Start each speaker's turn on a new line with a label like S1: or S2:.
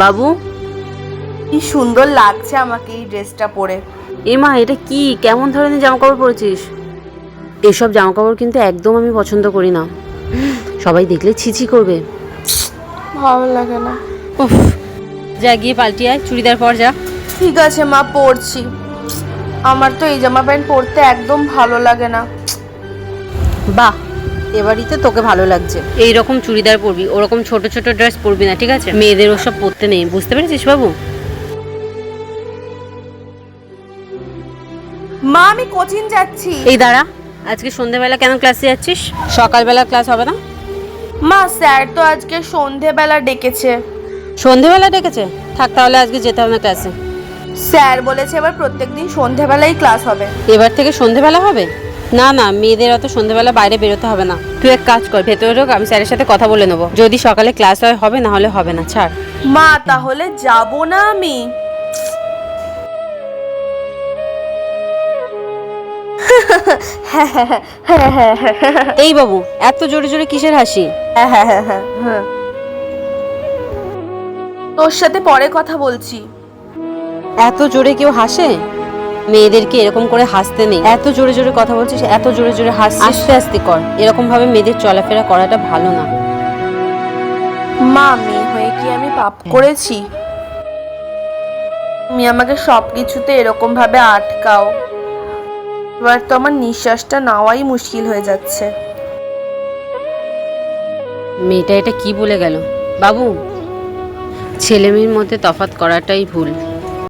S1: বাবু?
S2: কি সুন্দর লাগছে আমাকে এই ড্রেসটা পরে।
S1: এমা এটা কি? কেমন ধরনের জামা কাপড় পরেছিস? এসব জামা কাপড় কিন্তু একদম আমি পছন্দ করি না। সবাই দেখলে ছিছি করবে।
S2: ভালো লাগে না।
S1: উফ যা গিয়ে পাল্টি আয় চুড়িদার পর যা।
S2: ঠিক আছে মা পরছি। আমার তো এই জামা প্যান্ট পরতে একদম ভালো লাগে না।
S1: বাহ এবারই তো তোকে ভালো লাগছে। এই রকম চুড়িদার পরবি ওরকম ছোট ছোট ড্রেস পরবি না ঠিক আছে? মেয়েদের ওসব পরতে নেই বুঝতে পেরেছিস বাবু?
S2: মা আমি কোচিং যাচ্ছি।
S1: এই দাঁড়া আজকে সন্ধেবেলা কেন ক্লাসে যাচ্ছিস? সকালবেলা ক্লাস হবে না?
S2: মা স্যার তো আজকে সন্ধেবেলা ডেকেছে।
S1: সন্ধেবেলা ডেকেছে? থাক তাহলে আজকে যেতে হবে না ক্লাসে।
S2: স্যার বলেছে এবার প্রত্যেকদিন সন্ধেবেলাই ক্লাস হবে।
S1: এবার থেকে সন্ধেবেলা হবে? না না মেয়েদের অত সন্ধেবেলা বাইরে বেরোতে হবে না। তুই এক কাজ কর ভেতরে ঢোক আমি স্যারের সাথে কথা বলে নেব। যদি সকালে ক্লাস হয় হবে না হলে হবে না ছাড়।
S2: মা তাহলে যাব না আমি।
S1: এই বাবু এত জোরে জোরে কিসের হাসি?
S2: হ্যাঁ হ্যাঁ হ্যাঁ তোর সাথে পরে কথা বলছি।
S1: এত জোরে কেউ হাসে? মেয়েদেরকে এরকম করে হাসতে নেই। এত জোরে জোরে কথা বলছিস এত জোরে জোরে হাস আস্তে আস্তে কর। এরকম ভাবে মেয়েদের চলাফেরা করাটা ভালো না।
S2: মা মেয়ে হয়ে কি আমি পাপ করেছি? তুমি আমাকে সব কিছুতে এরকম ভাবে আটকাও। এবার তো আমার নিঃশ্বাসটা নেওয়াই মুশকিল হয়ে যাচ্ছে।
S1: মেয়েটা এটা কি বলে গেল? বাবু ছেলে মেয়ের মধ্যে তফাৎ করাটাই ভুল।